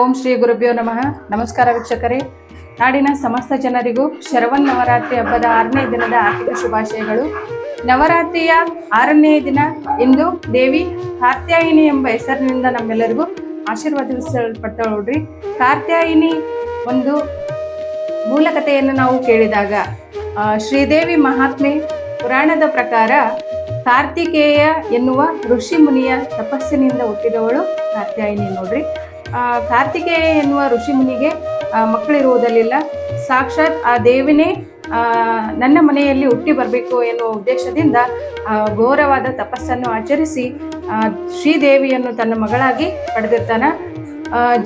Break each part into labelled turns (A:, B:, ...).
A: ಓಂ ಶ್ರೀ ಗುರುಭ್ಯೋ ನಮಃ. ನಮಸ್ಕಾರ ವೀಕ್ಷಕರೇ. ನಾಡಿನ ಸಮಸ್ತ ಜನರಿಗೂ ಶರವಣ ನವರಾತ್ರಿ ಹಬ್ಬದ ಆರನೇ ದಿನದ ಆರ್ಥಿಕ ಶುಭಾಶಯಗಳು. ನವರಾತ್ರಿಯ ಆರನೇ ದಿನ ಇಂದು ದೇವಿ ಕಾರ್ತ್ಯಾಯಿನಿ ಎಂಬ ಹೆಸರಿನಿಂದ ನಮ್ಮೆಲ್ಲರಿಗೂ ಆಶೀರ್ವದಿಸಲ್ಪಟ್ಟಳು ನೋಡ್ರಿ. ಕಾರ್ತ್ಯಾಯಿನಿ ಒಂದು ಮೂಲ ಕಥೆಯನ್ನು ನಾವು ಕೇಳಿದಾಗ ಶ್ರೀದೇವಿ ಮಹಾತ್ಮೆ ಪುರಾಣದ ಪ್ರಕಾರ ಕಾರ್ತಿಕೇಯ ಎನ್ನುವ ಋಷಿ ಮುನಿಯ ತಪಸ್ಸಿನಿಂದ ಹುಟ್ಟಿದವಳು ಕಾರ್ತ್ಯಾಯಿನಿ ನೋಡ್ರಿ. ಕಾರ್ತಿಕೇಯ ಎನ್ನುವ ಋಷಿ ಮುನಿಗೆ ಮಕ್ಕಳಿರುವುದಲ್ಲಿಲ್ಲ. ಸಾಕ್ಷಾತ್ ಆ ದೇವಿನೇ ನನ್ನ ಮನೆಯಲ್ಲಿ ಹುಟ್ಟಿ ಬರಬೇಕು ಎನ್ನುವ ಉದ್ದೇಶದಿಂದ ಘೋರವಾದ ತಪಸ್ಸನ್ನು ಆಚರಿಸಿ ಶ್ರೀದೇವಿಯನ್ನು ತನ್ನ ಮಗಳಾಗಿ ಪಡೆದಿರ್ತಾನೆ.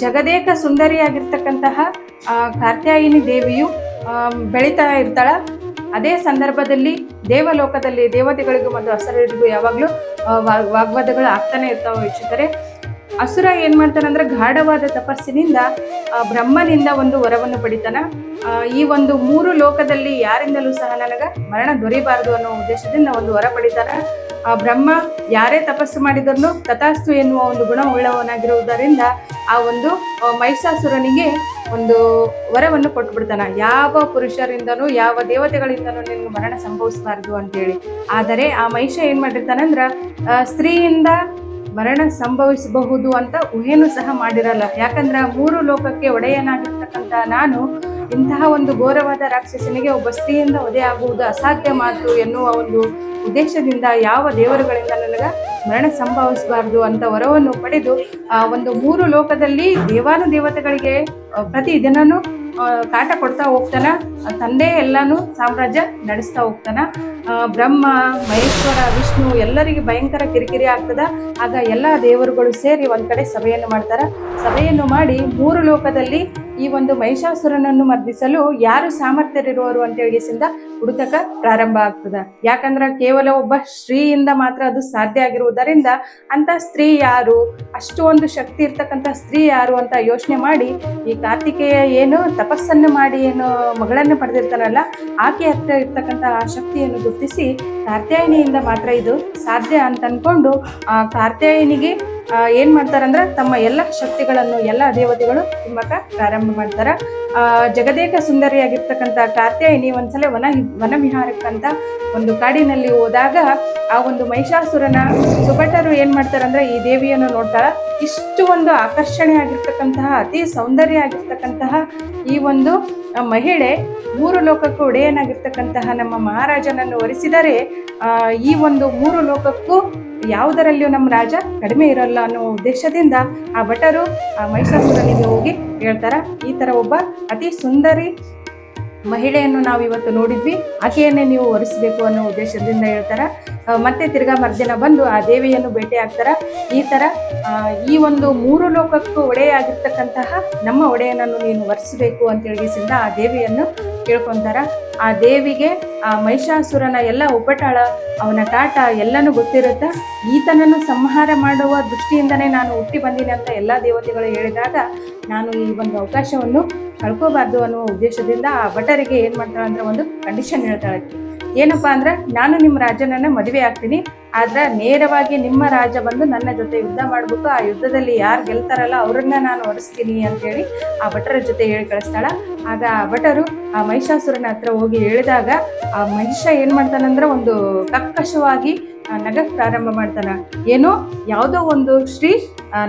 A: ಜಗದೇಕ ಸುಂದರಿಯಾಗಿರ್ತಕ್ಕಂತಹ ಕಾರ್ತ್ಯಾಯಿನಿ ದೇವಿಯು ಬೆಳೀತಾ ಇರ್ತಾಳ. ಅದೇ ಸಂದರ್ಭದಲ್ಲಿ ದೇವಲೋಕದಲ್ಲಿ ದೇವತೆಗಳಿಗೂ ಮತ್ತು ಹಸರಿಗೂ ಯಾವಾಗಲೂ ವಾಗ್ವಾದಗಳು ಆಗ್ತಾನೆ ಇರ್ತಾವೆ ವೀಕ್ಷಕರೇ. ಅಸುರ ಏನು ಮಾಡ್ತಾನಂದ್ರೆ ಗಾಢವಾದ ತಪಸ್ಸಿನಿಂದ ಬ್ರಹ್ಮನಿಂದ ಒಂದು ವರವನ್ನು ಪಡಿತಾನ. ಈ ಒಂದು ಮೂರು ಲೋಕದಲ್ಲಿ ಯಾರಿಂದಲೂ ಸಹ ನನಗೆ ಮರಣ ದೊರೆಯಬಾರದು ಅನ್ನೋ ಉದ್ದೇಶದಿಂದ ಒಂದು ವರ ಪಡಿತಾನ. ಆ, ಬ್ರಹ್ಮ ಯಾರೇ ತಪಸ್ಸು ಮಾಡಿದ್ರು ತಥಾಸ್ತು ಎನ್ನುವ ಒಂದು ಗುಣ ಉಳ್ಳವನಾಗಿರುವುದರಿಂದ ಆ ಒಂದು ಮಹಿಷಾಸುರನಿಗೆ ಒಂದು ವರವನ್ನು ಕೊಟ್ಬಿಡ್ತಾನ. ಯಾವ ಪುರುಷರಿಂದನೂ, ಯಾವ ದೇವತೆಗಳಿಂದನೂ ನಿನ್ನ ಮರಣ ಸಂಭವಿಸಬಾರ್ದು ಅಂತೇಳಿ. ಆದರೆ ಆ ಮಹಿಷ ಏನ್ ಮಾಡಿರ್ತಾನಂದ್ರ ಸ್ತ್ರೀಯಿಂದ ಮರಣ ಸಂಭವಿಸಬಹುದು ಅಂತ ಊಹೆನೂ ಸಹ ಮಾಡಿರಲ್ಲ. ಯಾಕಂದ್ರೆ ಮೂರು ಲೋಕಕ್ಕೆ ಒಡೆಯನಾಗಿರ್ತಕ್ಕಂಥ ನಾನು ಇಂತಹ ಒಂದು ಘೋರವಾದ ರಾಕ್ಷಸನಿಗೆ ಒಬ್ಬ ಸ್ತ್ರೀಯಿಂದ ಒದೆ ಆಗುವುದು ಅಸಾಧ್ಯ ಮಾತು ಎನ್ನುವ ಒಂದು ಉದ್ದೇಶದಿಂದ ಯಾವ ದೇವರುಗಳಿಂದ ನನಗೆ ಮರಣ ಸಂಭವಿಸಬಾರ್ದು ಅಂತ ವರವನ್ನು ಪಡೆದು ಆ ಒಂದು ಮೂರು ಲೋಕದಲ್ಲಿ ದೇವಾನು ದೇವತೆಗಳಿಗೆ ಪ್ರತಿ ದಿನನೂ ಕಾಟ ಕೊಡ್ತಾ ಹೋಗ್ತಾನ. ತಂದೆ ಎಲ್ಲಾನು ಸಾಮ್ರಾಜ್ಯ ನಡೆಸ್ತಾ ಹೋಗ್ತಾನ. ಬ್ರಹ್ಮ, ಮಹೇಶ್ವರ, ವಿಷ್ಣು ಎಲ್ಲರಿಗೆ ಭಯಂಕರ ಕಿರಿಕಿರಿ ಆಗ್ತದ. ಆಗ ಎಲ್ಲ ದೇವರುಗಳು ಸೇರಿ ಒಂದ್ ಕಡೆ ಸಭೆಯನ್ನು ಮಾಡ್ತಾರ. ಸಭೆಯನ್ನು ಮಾಡಿ ಮೂರು ಲೋಕದಲ್ಲಿ ಈ ಒಂದು ಮಹಿಷಾಸುರನನ್ನು ಮರ್ದಿಸಲು ಯಾರು ಸಾಮರ್ಥ್ಯರಿರುವರು ಅಂತ ಹೇಳಿಸಿಂದ ಹುಡುತಕ ಪ್ರಾರಂಭ ಆಗ್ತದೆ. ಯಾಕಂದ್ರೆ ಕೇವಲ ಒಬ್ಬ ಸ್ತ್ರೀಯಿಂದ ಮಾತ್ರ ಅದು ಸಾಧ್ಯ ಆಗಿರುವುದರಿಂದ ಅಂತ ಸ್ತ್ರೀ ಯಾರು ಅಷ್ಟು ಒಂದು ಶಕ್ತಿ ಇರ್ತಕ್ಕಂಥ ಸ್ತ್ರೀ ಯಾರು ಅಂತ ಯೋಚನೆ ಮಾಡಿ ಈ ಕಾರ್ತಿಕೇಯ ಏನು ತಪಸ್ಸನ್ನು ಮಾಡಿ ಏನು ಮಗಳನ್ನು ಪಡೆದಿರ್ತಾನಲ್ಲ ಆಕೆ ಹತ್ರ ಇರ್ತಕ್ಕಂಥ ಆ ಶಕ್ತಿಯನ್ನು ಗುರುತಿಸಿ ಕಾರ್ತ್ಯಾಯಿನಿಯಿಂದ ಮಾತ್ರ ಇದು ಸಾಧ್ಯ ಅಂತ ಕಾತ್ಯಾಯಿನಿಗೆ ಆ, ಏನ್ ಮಾಡ್ತಾರಂದ್ರ ತಮ್ಮ ಎಲ್ಲ ಶಕ್ತಿಗಳನ್ನು ಎಲ್ಲ ದೇವತೆಗಳು ತುಂಬಕ ಪ್ರಾರಂಭ ಮಾಡ್ತಾರ. ಜಗದೇಕ ಸುಂದರಿಯಾಗಿರ್ತಕ್ಕಂಥ ಕಾತ್ಯಾಯಿನಿ ಒಂದ್ಸಲ ವನ ವನವಿಹಾರಕ್ಕಂತ ಒಂದು ಕಾಡಿನಲ್ಲಿ ಹೋದಾಗ ಆ ಒಂದು ಮಹಿಷಾಸುರನ ಸುಭಟರು ಏನ್ ಮಾಡ್ತಾರಂದ್ರೆ ಈ ದೇವಿಯನ್ನು ನೋಡ್ತಾರ. ಇಷ್ಟು ಒಂದು ಆಕರ್ಷಣೆ ಆಗಿರ್ತಕ್ಕಂತಹ, ಅತಿ ಸೌಂದರ್ಯ ಆಗಿರ್ತಕ್ಕಂತಹ ಈ ಒಂದು ಮಹಿಳೆ ಮೂರು ಲೋಕಕ್ಕೂ ಒಡೆಯನಾಗಿರ್ತಕ್ಕಂತಹ ನಮ್ಮ ಮಹಾರಾಜನನ್ನು ಒರೆಸಿದರೆ ಈ ಒಂದು ಮೂರು ಲೋಕಕ್ಕೂ ಯಾವುದರಲ್ಲಿಯೂ ನಮ್ಮ ರಾಜ ಕಡಿಮೆ ಇರಲ್ಲ ಅನ್ನೋ ಉದ್ದೇಶದಿಂದ ಆ ಭಟರು ಆ ಮಹಿಷಾಸುರನಿಗೆ ಹೋಗಿ ಹೇಳ್ತಾರ, ಈ ತರ ಒಬ್ಬ ಅತಿ ಸುಂದರಿ ಮಹಿಳೆಯನ್ನು ನಾವು ಇವತ್ತು ನೋಡಿದ್ವಿ. ಆಕೆಯನ್ನೇ ನೀವು ಒರೆಸಬೇಕು ಅನ್ನೋ ಉದ್ದೇಶದಿಂದ ಹೇಳ್ತಾರೆ. ಮತ್ತೆ ತಿರ್ಗಾ ಮರ್ದಿನ ಬಂದು ಆ ದೇವಿಯನ್ನು ಭೇಟಿ ಆಗ್ತಾರ. ಈ ತರ ಈ ಒಂದು ಮೂರು ಲೋಕಕ್ಕೂ ಒಡೆಯಾಗಿರ್ತಕ್ಕಂತಹ ನಮ್ಮ ಒಡೆಯನನ್ನು ನೀನು ಒರೆಸಬೇಕು ಅಂತ ಹೇಳಿಸಿಂದ ಆ ದೇವಿಯನ್ನು ಕೇಳ್ಕೊಂತಾರ. ಆ ದೇವಿಗೆ ಆ ಮಹಿಷಾಸುರನ ಎಲ್ಲ ಉಪಟಾಳ ಅವನ ಕಾಟ ಎಲ್ಲನೂ ಗೊತ್ತಿರುತ್ತ ಈತನನ್ನು ಸಂಹಾರ ಮಾಡುವ ದೃಷ್ಟಿಯಿಂದನೇ ನಾನು ಹುಟ್ಟಿ ಬಂದೀನಿ ಅಂತ ಎಲ್ಲ ದೇವತೆಗಳು ಹೇಳಿದಾಗ ನಾನು ಈ ಒಂದು ಅವಕಾಶವನ್ನು ಕಳ್ಕೋಬಾರ್ದು ಅನ್ನುವ ಉದ್ದೇಶದಿಂದ ಆ ಭಟರಿಗೆ ಏನು ಮಾಡ್ತಾಳೆ ಅಂದ್ರೆ ಒಂದು ಕಂಡೀಷನ್ ಹೇಳ್ತಾಳೆ. ಏನಪ್ಪಾ ಅಂದ್ರೆ, ನಾನು ನಿಮ್ಮ ರಾಜನನ್ನ ಮದುವೆ ಆಗ್ತೀನಿ ಆದ್ರೆ ನೇರವಾಗಿ ನಿಮ್ಮ ರಾಜ ಬಂದು ನನ್ನ ಜೊತೆ ಯುದ್ಧ ಮಾಡ್ಬೇಕು ಆ ಯುದ್ಧದಲ್ಲಿ ಯಾರು ಗೆಲ್ತಾರಲ್ಲ ಅವ್ರನ್ನ ನಾನು ಒರೆಸ್ತೀನಿ ಅಂತೇಳಿ ಆ ಭಟರ ಜೊತೆ ಹೇಳಿ ಕಳಿಸ್ತಾಳ. ಆಗ ಆ ಭಟರು ಆ ಮಹಿಷಾಸುರನ ಹತ್ರ ಹೋಗಿ ಹೇಳಿದಾಗ ಆ ಮಹಿಷ ಏನ್ ಮಾಡ್ತಾನಂದ್ರೆ ಒಂದು ಕಕ್ಕಶವಾಗಿ ನಗ ಪ್ರಾರಂಭ ಮಾಡ್ತಾನ. ಏನೋ ಯಾವುದೋ ಒಂದು ಶ್ರೀ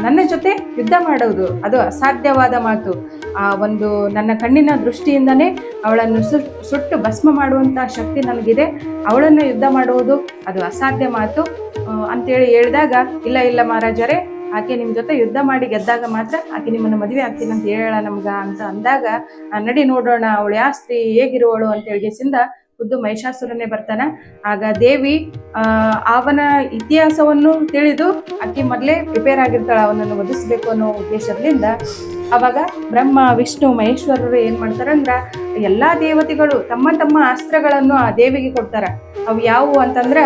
A: ನನ್ನ ಜೊತೆ ಯುದ್ಧ ಮಾಡೋದು, ಅದು ಅಸಾಧ್ಯವಾದ ಮಾತು. ಆ ಒಂದು ನನ್ನ ಕಣ್ಣಿನ ದೃಷ್ಟಿಯಿಂದನೇ ಅವಳನ್ನು ಸುಟ್ಟು ಭಸ್ಮ ಮಾಡುವಂತ ಶಕ್ತಿ ನನಗಿದೆ ಅವಳನ್ನು ಯುದ್ಧ ಮಾಡುವುದು ಅದು ಅಸಾಧ್ಯ ಮಾತು. ಅಂತೇಳಿ ಹೇಳಿದಾಗ, ಇಲ್ಲ ಇಲ್ಲ ಮಹಾರಾಜರೇ, ಆಕೆ ನಿಮ್ಮ ಜೊತೆ ಯುದ್ಧ ಮಾಡಿ ಗೆದ್ದಾಗ ಮಾತ್ರ ಆಕೆ ನಿಮ್ಮನ್ನು ಮದುವೆ ಆಗ್ತೀನಿ ಅಂತ ಹೇಳ ನಮ್ಗ ಅಂತ ಅಂದಾಗ ನಡಿ ನೋಡೋಣ, ಅವಳು ಯಾವ ಹೇಗಿರುವಳು ಅಂತ ಹೇಳಿಗೆಸಿಂದ ಖುದ್ದು ಮಹಿಷಾಸುರನೇ ಬರ್ತಾನ. ಆಗ ದೇವಿ ಅವನ ಇತಿಹಾಸವನ್ನು ತಿಳಿದು, ಆಕೆ ಮೊದಲೇ ಪ್ರಿಪೇರ್ ಆಗಿರ್ತಾಳೆ, ಅವನನ್ನು ವಧಿಸಬೇಕು ಅನ್ನೋ ಉದ್ದೇಶದಿಂದ ಅವಾಗ ಬ್ರಹ್ಮ, ವಿಷ್ಣು, ಮಹೇಶ್ವರರು ಏನು ಮಾಡ್ತಾರಂದ್ರೆ ಎಲ್ಲಾ ದೇವತೆಗಳು ತಮ್ಮ ತಮ್ಮ ಅಸ್ತ್ರಗಳನ್ನು ಆ ದೇವಿಗೆ ಕೊಡ್ತಾರೆ. ಅವು ಯಾವುವು ಅಂತಂದ್ರೆ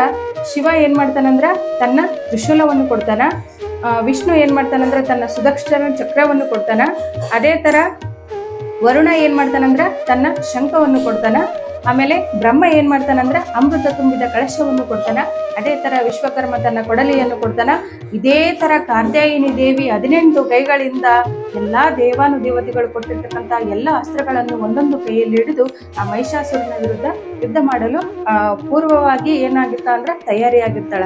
A: ಶಿವ ಏನು ಮಾಡ್ತಾನಂದ್ರೆ ತನ್ನ ತ್ರಿಶೂಲವನ್ನು ಕೊಡ್ತಾನ. ವಿಷ್ಣು ಏನು ಮಾಡ್ತಾನಂದ್ರೆ ತನ್ನ ಸುದಕ್ಷಿಣ ಚಕ್ರವನ್ನು ಕೊಡ್ತಾನ. ಅದೇ ತರ ವರುಣ ಏನು ಮಾಡ್ತಾನಂದ್ರೆ ತನ್ನ ಶಂಖವನ್ನು ಕೊಡ್ತಾನ. ಆಮೇಲೆ ಬ್ರಹ್ಮ ಏನ್ ಮಾಡ್ತಾನಂದ್ರೆ ಅಮೃತ ತುಂಬಿದ ಕಳಶವನ್ನು ಕೊಡ್ತಾನ. ಅದೇ ತರ ವಿಶ್ವಕರ್ಮ ತನ್ನ ಕೊಡಲಿಯನ್ನು ಕೊಡ್ತಾನ. ಇದೇ ತರ ಕಾರ್ದಾಯಿನಿ ದೇವಿ ಹದಿನೆಂಟು ಕೈಗಳಿಂದ ಎಲ್ಲಾ ದೇವಾನು ದೇವತೆಗಳು ಕೊಟ್ಟಿರ್ತಕ್ಕಂತ ಎಲ್ಲ ಅಸ್ತ್ರಗಳನ್ನು ಒಂದೊಂದು ಕೈಯಲ್ಲಿ ಹಿಡಿದು ಆ ಮಹಿಷಾಸುರನ ವಿರುದ್ಧ ಯುದ್ಧ ಮಾಡಲು ಪೂರ್ವವಾಗಿ ಏನಾಗಿತ್ತ ಅಂದ್ರೆ ತಯಾರಿಯಾಗಿರ್ತಾಳ.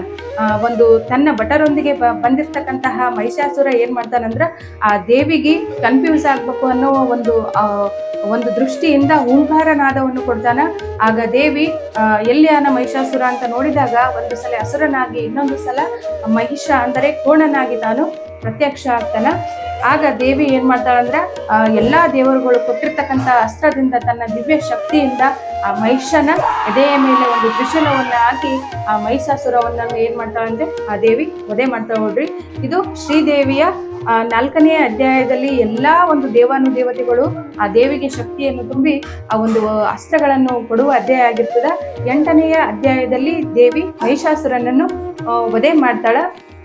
A: ಒಂದು ತನ್ನ ಭಟರೊಂದಿಗೆ ಬ- ಬಂದಿರ್ತಕ್ಕಂತಹ ಮಹಿಷಾಸುರ ಏನ್ ಮಾಡ್ತಾನಂದ್ರ ಆ ದೇವಿಗೆ ಕನ್ಫ್ಯೂಸ್ ಆಗ್ಬೇಕು ಅನ್ನೋ ಒಂದು ಒಂದು ದೃಷ್ಟಿಯಿಂದ ಓಂಕಾರ ನಾದವನ್ನು ಕೊಡ್ತಾನ. ಆಗ ದೇವಿ ಎಲ್ಲಿಯಾನ ಮಹಿಷಾಸುರ ಅಂತ ನೋಡಿದಾಗ ಒಂದು ಸಲ ಅಸುರನಾಗಿ ಇನ್ನೊಂದು ಸಲ ಮಹಿಷ ಅಂದರೆ ಕೋಣನಾಗಿ ತಾನು ಪ್ರತ್ಯಕ್ಷ ಆಗ್ತಾನ. ಆಗ ದೇವಿ ಏನ್ ಮಾಡ್ತಾಳಂದ್ರ ಎಲ್ಲಾ ದೇವರುಗಳು ಕೊಟ್ಟಿರ್ತಕ್ಕಂಥ ಅಸ್ತ್ರದಿಂದ ತನ್ನ ದಿವ್ಯ ಶಕ್ತಿಯಿಂದ ಆ ಮಹಿಷನ ಎದೆಯ ಮೇಲೆ ಒಂದು ತ್ರಿಶೂಲವನ್ನ ಹಾಕಿ ಆ ಮಹಿಷಾಸುರವನ್ನ ಏನ್ ಮಾಡ್ತಾಳಂದ್ರೆ ಆ ದೇವಿ ವಧೆ ಮಾಡ್ತಾ ನೋಡ್ರಿ. ಇದು ಶ್ರೀದೇವಿಯ ನಾಲ್ಕನೇ ಅಧ್ಯಾಯದಲ್ಲಿ ಎಲ್ಲ ಒಂದು ದೇವಾನು ದೇವತೆಗಳು ಆ ದೇವಿಗೆ ಶಕ್ತಿಯನ್ನು ತುಂಬಿ ಆ ಒಂದು ಅಸ್ತ್ರಗಳನ್ನು ಕೊಡುವ ಅಧ್ಯಾಯ ಆಗಿರ್ತದೆ. ಎಂಟನೆಯ ಅಧ್ಯಾಯದಲ್ಲಿ ದೇವಿ ಮಹಿಷಾಸುರನನ್ನು ವಧೆ ಮಾಡ್ತಾಳ.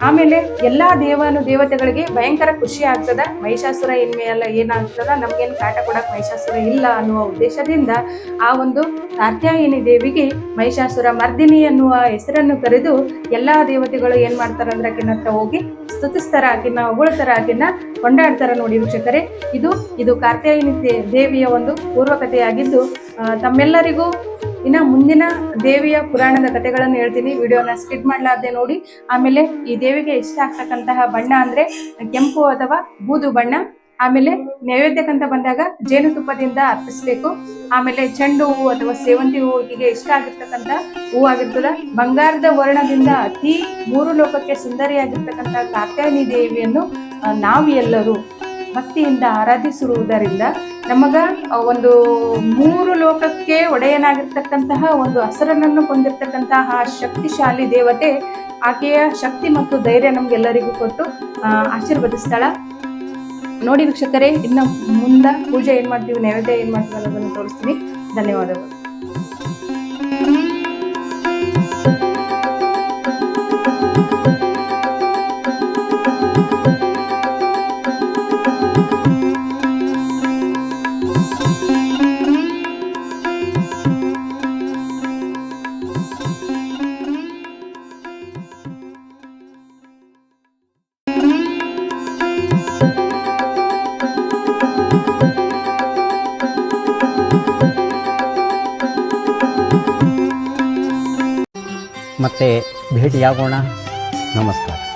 A: ಆಮೇಲೆ ಎಲ್ಲಾ ದೇವಾನು ದೇವತೆಗಳಿಗೆ ಭಯಂಕರ ಖುಷಿ ಆಗ್ತದ. ಮಹಿಷಾಸುರ ಇನ್ಮೇಲೆ ಏನಾಗ್ತದ? ನಮ್ಗೇನು ಕಾಟ ಕೊಡಕ್ಕೆ ಮಹಿಷಾಸುರ ಇಲ್ಲ ಅನ್ನುವ ಉದ್ದೇಶದಿಂದ ಆ ಒಂದು ಕಾತ್ಯಾಯಿನಿ ದೇವಿಗೆ ಮಹಿಷಾಸುರ ಮರ್ದಿನಿ ಅನ್ನುವ ಹೆಸರನ್ನು ಕರೆದು ಎಲ್ಲಾ ದೇವತೆಗಳು ಏನು ಮಾಡ್ತಾರೆ ಅಂದ್ರೆ ಹೋಗಿ ಸ್ತುತಿಸ್ತಾರ ಆಕಿನ ಹೊಗಳ್ತಾರ ಆಕಿನ ಕೊಂಡಾಡ್ತಾರ ನೋಡಿ ವೀಕ್ಷಕರೇ. ಇದು ಇದು ಕಾರ್ತ್ಯಾಯಿನಿ ದೇವಿಯ ಒಂದು ಪೂರ್ವಕಥೆಯಾಗಿದ್ದು ತಮ್ಮೆಲ್ಲರಿಗೂ ಇನ್ನು ಮುಂದಿನ ದೇವಿಯ ಪುರಾಣದ ಕಥೆಗಳನ್ನು ಹೇಳ್ತೀನಿ. ವಿಡಿಯೋನ ಸ್ಕಿಡ್ ಮಾಡಲಾರ್ದೆ ನೋಡಿ. ಆಮೇಲೆ ಈ ದೇವಿಗೆ ಇಷ್ಟ ಆಗ್ತಕ್ಕಂತಹ ಬಣ್ಣ ಅಂದರೆ ಕೆಂಪು ಅಥವಾ ಬೂದು ಬಣ್ಣ. ಆಮೇಲೆ ನೈವೇದ್ಯಕ್ಕಂತ ಬಂದಾಗ ಜೇನುತುಪ್ಪದಿಂದ ಅರ್ಪಿಸ್ಬೇಕು. ಆಮೇಲೆ ಚೆಂಡು ಹೂವು ಅಥವಾ ಸೇವಂತಿ ಹೂವು ಹೀಗೆ ಇಷ್ಟ ಆಗಿರ್ತಕ್ಕಂಥ ಹೂ ಆಗಿರ್ತದ. ಬಂಗಾರದ ವರ್ಣದಿಂದ ಅತಿ ಮೂರು ಲೋಕಕ್ಕೆ ಸುಂದರಿಯಾಗಿರ್ತಕ್ಕಂಥ ಕಾತ್ಯಾಯನಿ ದೇವಿಯನ್ನು ನಾವು ಎಲ್ಲರೂ ಭಕ್ತಿಯಿಂದ ಆರಾಧಿಸಿರುವುದರಿಂದ ನಮಗ ಒಂದು ಮೂರು ಲೋಕಕ್ಕೆ ಒಡೆಯನಾಗಿರ್ತಕ್ಕಂತಹ ಒಂದು ಹಸರನನ್ನು ಹೊಂದಿರತಕ್ಕಂತಹ ಶಕ್ತಿಶಾಲಿ ದೇವತೆ, ಆಕೆಯ ಶಕ್ತಿ ಮತ್ತು ಧೈರ್ಯ ನಮ್ಗೆಲ್ಲರಿಗೂ ಕೊಟ್ಟು ಆಶೀರ್ವದಿಸ್ತಾಳ. ನೋಡಿ ವೀಕ್ಷಕರೇ ಇನ್ನು ಮುಂದೆ ಪೂಜೆ ಏನು ಮಾಡ್ತೀವಿ ನೈವೇದ್ಯ ಏನು ಮಾಡ್ತೀವಿ ಅನ್ನೋದನ್ನು ತೋರಿಸ್ತೀನಿ. ಧನ್ಯವಾದಗಳು.
B: ಮತ್ತೆ ಭೇಟಿಯಾಗೋಣ. ನಮಸ್ಕಾರ.